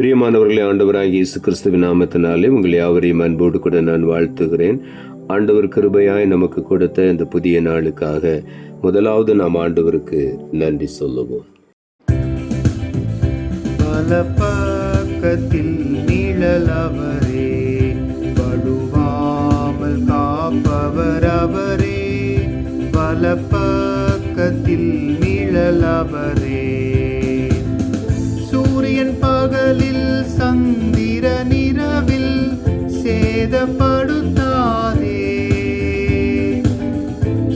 பிரியமானவர்களே ஆண்டவராகிய இயேசு கிறிஸ்துவின் நாமத்தினாலே உங்கள் யாவரையும் அன்போடு கூட நான் வாழ்த்துகிறேன். ஆண்டவர் கிருபையாய் நமக்கு கொடுத்த இந்த புதிய நாளுக்காக முதலாவது நாம் ஆண்டவருக்கு நன்றி சொல்லுவோம். பலப்பக்கத்தில் நிழலவரே படுவாமல் காப்பவர் அவரே பலப்பக்கத்தில் நிழலவரே சேதப்படுத்தாதே.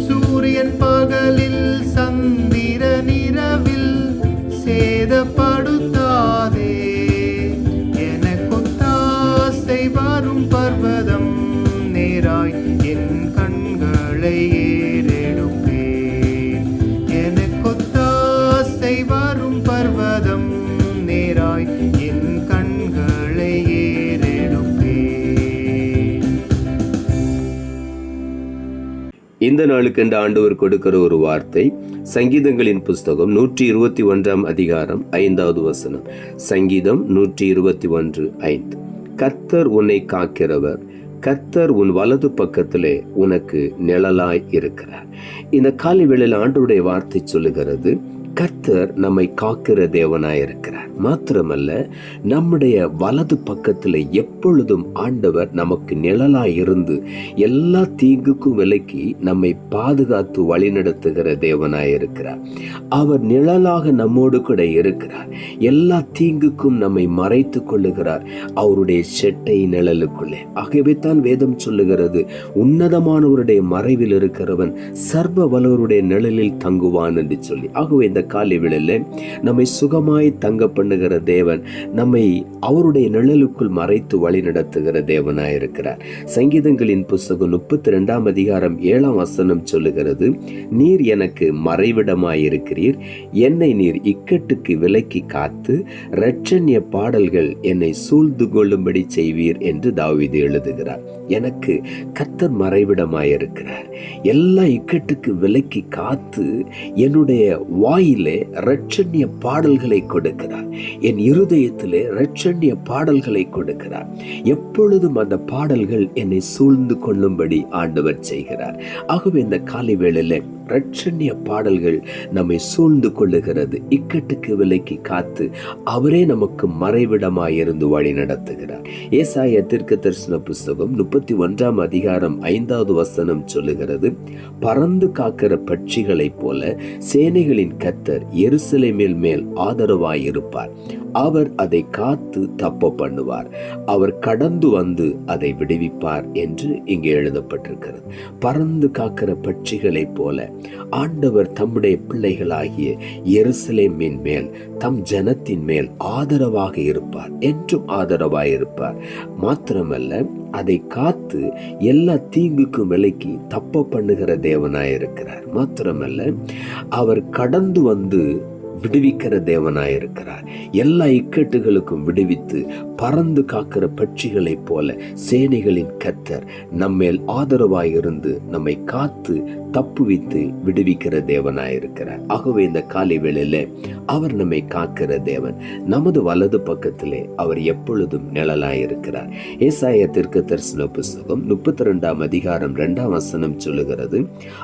சூரியன் பகலில் சந்திர நிறவில் சேதப்படுத்தாதே. எனக்குத்தாசை வரும் பர்வதம் நேராய் என் கண்களையே இந்த நாளுக்கு இந்த ஆண்டவர் கொடுக்கிற ஒரு வார்த்தை சங்கீதங்களின் புஸ்தகம் நூற்றி இருபத்தி ஒன்றாம் அதிகாரம் ஐந்தாவது வசனம். சங்கீதம் நூற்றி இருபத்தி ஒன்று ஐந்து. கத்தர் உன்னை காக்கிறவர் கத்தர் உன் வலது பக்கத்திலே உனக்கு நிழலாய் இருக்கிறார். இந்த காலை வேளையில் ஆண்டவருடைய வார்த்தை சொல்லுகிறது கர்த்தர் நம்மை காக்கிற தேவனாய் இருக்கிறார். மாத்திரமல்ல நம்முடைய வலது பக்கத்தில் எப்பொழுதும் ஆண்டவர் நமக்கு நிழலாய் இருந்து எல்லா தீங்குக்கும் விலக்கி நம்மை பாதுகாத்து வழிநடத்துகிற தேவனாய் இருக்கிறார். அவர் நிழலாக நம்மோடு கூட இருக்கிறார். எல்லா தீங்குக்கும் நம்மை மறைத்து கொள்ளுகிறார். அவருடைய செட்டை நிழலுக்குள்ளே. ஆகவே தான் வேதம் சொல்லுகிறது உன்னதமானவருடைய மறைவில் இருக்கிறவன் சர்வ வல்லவருடைய நிழலில் தங்குவான் என்று சொல்லி. ஆகவே இந்த காலை விழல நம்மை சுகமாய் தங்க பண்ணுகிற தேவன் நம்மை அவருடைய நிழலுக்குள் மறைத்து வழி நடத்துகிற தேவனாயிருக்கிறார் சங்கீதங்களின் புஸ்தகம் முப்பத்தி ரெண்டாம் அதிகாரம் ஏழாம் வசனம் சொல்லுகிறது நீர் எனக்கு மறைவிடமாயிருக்கிறீர் என்னை நீர் இக்கட்டுக்கு விலக்கி காத்து இரட்சண்ய பாடல்கள் என்னை சூழ்ந்து கொள்ளும்படி செய்வீர் என்று தாவிது எழுதுகிறார். எனக்கு கத்தர் மறைவிடமாயிருக்கிறார் எல்லா இக்கட்டுக்கு விலக்கி காத்து என்னுடைய வாயிலே ரட்சண்ய பாடல்களை கொடுக்கிறார். என் இருதயத்திலே ரட்சண்ய பாடல்களை கொடுக்கிறார். எப்பொழுதும் அந்த பாடல்கள் என்னை சூழ்ந்து கொள்ளும்படி ஆண்டவர் செய்கிறார். ஆகவே இந்த காலை வேளையில் ரட்சண்ய பாடல்கள் நம்மை சூழ்ந்து கொள்ளுகிறது. இக்கட்டுக்கு விலைக்கு காத்து அவரே நமக்கு மறைவிடமாய் இருந்து வழி நடத்துகிறார். ஏசாய தீர்க்க தரிசன புஸ்தகம் முப்பத்தி ஒன்றாம் அதிகாரம் ஐந்தாவது வசனம் சொல்லுகிறது பறந்து காக்கிற பட்சிகளைப் போல சேனைகளின் கத்தர் எருசலேமில் மேல் ஆதரவாய் இருப்பார் அவர் அதை காத்து தப்ப பண்ணுவார். அவர் கடந்து வந்து அதை விடுவிப்பார் என்று இங்கே எழுதப்பட்டிருக்கிறது. பறந்து காக்கிற பட்சிகளைப் போல ஆண்டவர் தம்முடைய பிள்ளைகளாகிய எருசலேமின் மேல் தம் ஜனத்தின் மேல் ஆதரவாக இருப்பார் என்றும் ஆதரவாக இருப்பார் மாத்திரமல்ல அதை காத்து எல்லா தீங்குக்கும் விலைக்கு தப்ப பண்ணுகிற தேவனாய் இருக்கிறார் மாத்திரமல்ல அவர் கடந்து வந்து விடுவிக்கிற தேவனாய் இருக்கிறார் எல்லா இக்கட்டுகளுக்கும் விடுவித்து பறந்து காக்கிற பட்சிகளைப் போல சேனைகளின் கத்தர் நம்மேல் ஆதரவாய் இருந்து நம்மை காத்து தப்புவித்து விடுவிக்கிற தேவனாயிருக்கிறார். ஆகவே இந்த காலை வேளையில அவர் நம்மை காக்கிற தேவன் நமது வலது பக்கத்திலே அவர் எப்பொழுதும் நிழலாயிருக்கிறார். ஏசாய தெற்கு தரிசன புஸ்தகம் முப்பத்தி ரெண்டாம் அதிகாரம் ரெண்டாம் வசனம் சொல்லுகிறது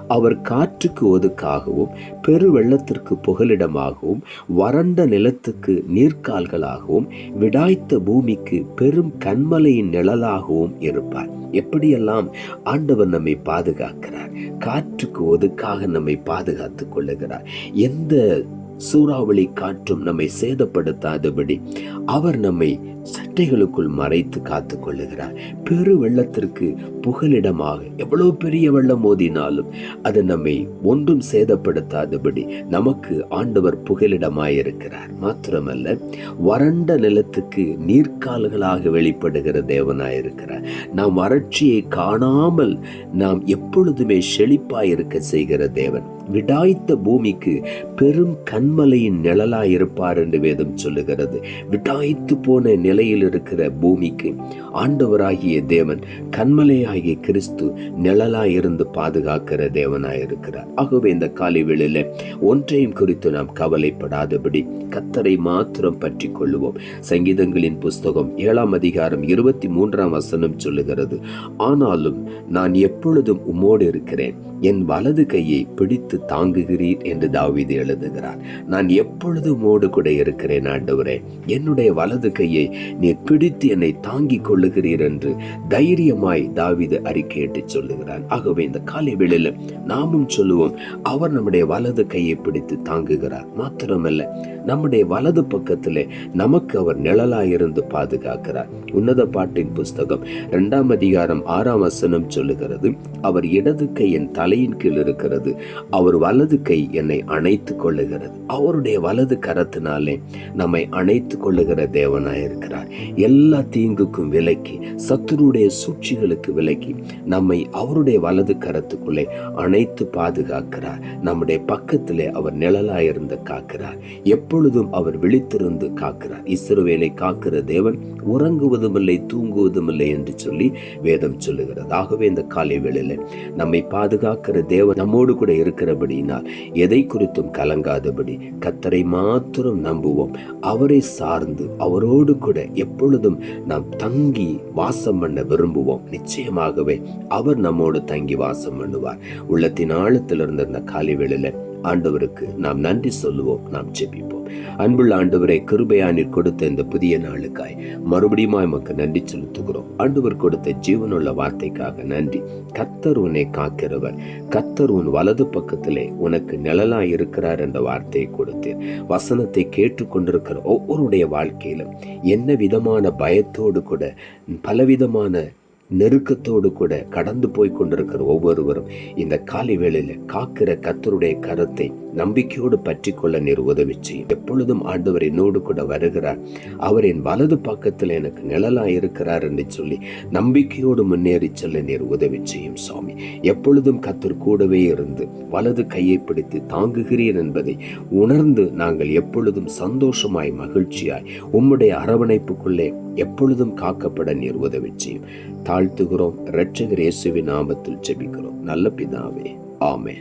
அவர் காற்றுக்கு ஒதுக்காகவும் பெரு வெள்ளத்திற்கு புகலிடமாகவும் வறண்ட நிலத்துக்கு நீர்க்கால்களாகவும் விடாய்த்த பூமிக்கு பெரும் கண்மலையின் நிழலாகவும் இருப்பார். எப்படியெல்லாம் ஆண்டவர் நம்மை பாதுகாக்கிறார் காற்று காற்றுக்கு ஒதுக்காக நம்மை பாதுகாத்துக் கொள்ளுகிறார். எந்த சூறாவளி காற்றும் நம்மை சேதப்படுத்தாதபடி அவர் நம்மை சட்டைகளுக்குள் மறைத்து காத்து கொள்ளுகிறார் பெரு வெள்ளத்திற்கு புகலிடமாக எவ்வளோ பெரிய வெள்ளம் மோதினாலும் அது நம்மை ஒன்றும் சேதப்படுத்தாதபடி நமக்கு ஆண்டவர் புகலிடமாயிருக்கிறார். மாத்திரமல்ல வறண்ட நிலத்துக்கு நீர்க்கால்களாக வெளிப்படுகிற தேவனாயிருக்கிறார். நாம் வறட்சியை காணாமல் நாம் எப்பொழுதுமே செழிப்பாயிருக்க செய்கிற தேவன். விடாய்த்த பூமிக்கு பெரும் கண்மலையின் நிழலாயிருப்பார் என்று வேதம் சொல்லுகிறது. விடாய்த்து போன நிலையில் இருக்கிற பூமிக்கு ஆண்டவராகிய தேவன் கண்மலையாகிய கிறிஸ்து நிழலாயிருந்து பாதுகாக்கிற தேவனாயிருக்கிறார். ஆகவே இந்த காலை வேளையில் ஒன்றையும் குறித்து நாம் கவலைப்படாதபடி கத்தரை மாத்திரம் பற்றி கொள்ளுவோம் சங்கீதங்களின் புஸ்தகம் ஏழாம் அதிகாரம் இருபத்தி மூன்றாம் வசனம் சொல்லுகிறது ஆனாலும் நான் எப்பொழுதும் உம்மோடு இருக்கிறேன். என் வலது கையை பிடித்து தாங்குகிறீர் என்று தாவீது எழுதுகிறார். நான் எப்பொழுது உம்மோடு கூட இருக்கிறேன் ஆண்டவரே. என்னுடைய வலது கையை நீர் பிடித்து என்னை தாங்கிக் கொள்ளுகிறீர் என்று தைரியமாய் தாவீது அறிக்கையிட்டு சொல்லுகிறார். ஆகவே இந்த காலை வேளையில நாமும் சொல்லுவோம் அவர் நம்முடைய வலது கையை பிடித்து தாங்குகிறார். மாத்திரமல்ல நம்முடைய வலது பக்கத்திலே நமக்கு அவர் நிழலாயிருந்து பாதுகாக்கிறார். உன்னத பாட்டின் புஸ்தகம் இரண்டாம் அதிகாரம் ஆறாம் வசனம் சொல்லுகிறது அவர் இடது கை என் தலையின் கீழ் இருக்கிறது அவர் வலது கை என்னை அணைத்து கொள்ளுகிறது. அவருடைய வலது கரத்தினாலே நம்மை அணைத்து கொள்ளுகிற தேவனாய் இருக்கிறார். எல்லா தீங்குக்கும் விலக்கி சத்துருடைய சூழ்ச்சிகளுக்கு விலக்கி நம்மை அவருடைய வலது கரத்துக்குள்ளே அணைத்து பாதுகாக்கிறார். நம்முடைய பக்கத்திலே அவர் நிழலாயிருந்து காக்கிறார். எப்பொழுதும் அவர் விழித்திருந்து காக்கிறார். இஸ்ரவேலை காக்கிற தேவன் உறங்குவதுமில்லை தூங்குவதுமில்லை என்று சொல்லி வேதம் சொல்லுகிறது. ஆகவே இந்த காலை வேளையில் நம்மை பாதுகாக்கிற தேவன் நம்மோடு கூட இருக்கிற இருக்கிறபடியினால் எதை குறித்தும் கலங்காதபடி கத்தரை மாத்திரம் நம்புவோம். அவரை சார்ந்து அவரோடு கூட எப்பொழுதும் நாம் தங்கி வாசம் பண்ண விரும்புவோம். நிச்சயமாகவே அவர் நம்மோடு தங்கி வாசம் பண்ணுவார். உள்ளத்தின் ஆழத்தில் இருந்த இந்த காலை வேளையில ஆண்டவருக்கு நாம் நன்றி சொல்லுவோம் நாம் ஜெபிப்போம். அன்புள்ள ஆண்டவரை கிருபையானில் கொடுத்த இந்த புதிய நாளுக்காய் மறுபடியும் எமக்கு நன்றி செலுத்துகிறோம். ஆண்டவர் கொடுத்த ஜீவனுள்ள வார்த்தைக்காக நன்றி. கத்தர் உன்னை காக்கிறவர். கத்தர் உன் வலது பக்கத்திலே உனக்கு நிழலாய் இருக்கிறார் என்ற வார்த்தையை கொடுத்தேன் வசனத்தை கேட்டுக்கொண்டிருக்கிற ஒவ்வொருடைய வாழ்க்கையிலும் என்ன விதமான பயத்தோடு கூட பலவிதமான நெருக்கத்தோடு கூட கடந்து போய் கொண்டிருக்கிற ஒவ்வொருவரும் இந்த காலை வேளையில் காக்கிற கத்தருடைய கருத்தை நம்பிக்கையோடு பற்றி கொள்ள நீர் உதவி செய்யும். எப்பொழுதும் ஆண்டவர் என்னோடு கூட வருகிறார். அவர் என் வலது பக்கத்தில் எனக்கு நிழலா இருக்கிறார் என்று சொல்லி நம்பிக்கையோடு முன்னேறி செல்ல நீர் உதவி செய்யும் சுவாமி எப்பொழுதும் கத்தர் கூடவே இருந்து வலது கையை பிடித்து தாங்குகிறீர் என்பதை உணர்ந்து நாங்கள் எப்பொழுதும் சந்தோஷமாய் மகிழ்ச்சியாய் உம்முடைய அரவணைப்புக்குள்ளே எப்பொழுதும் காக்கப்பட நீர் உதவி செய்யும். தாழ்த்துகிறோம். இரட்சகர் இயேசுவின் நாமத்தில் ஜெபிக்கிறோம். நல்ல பிதாவே. ஆமே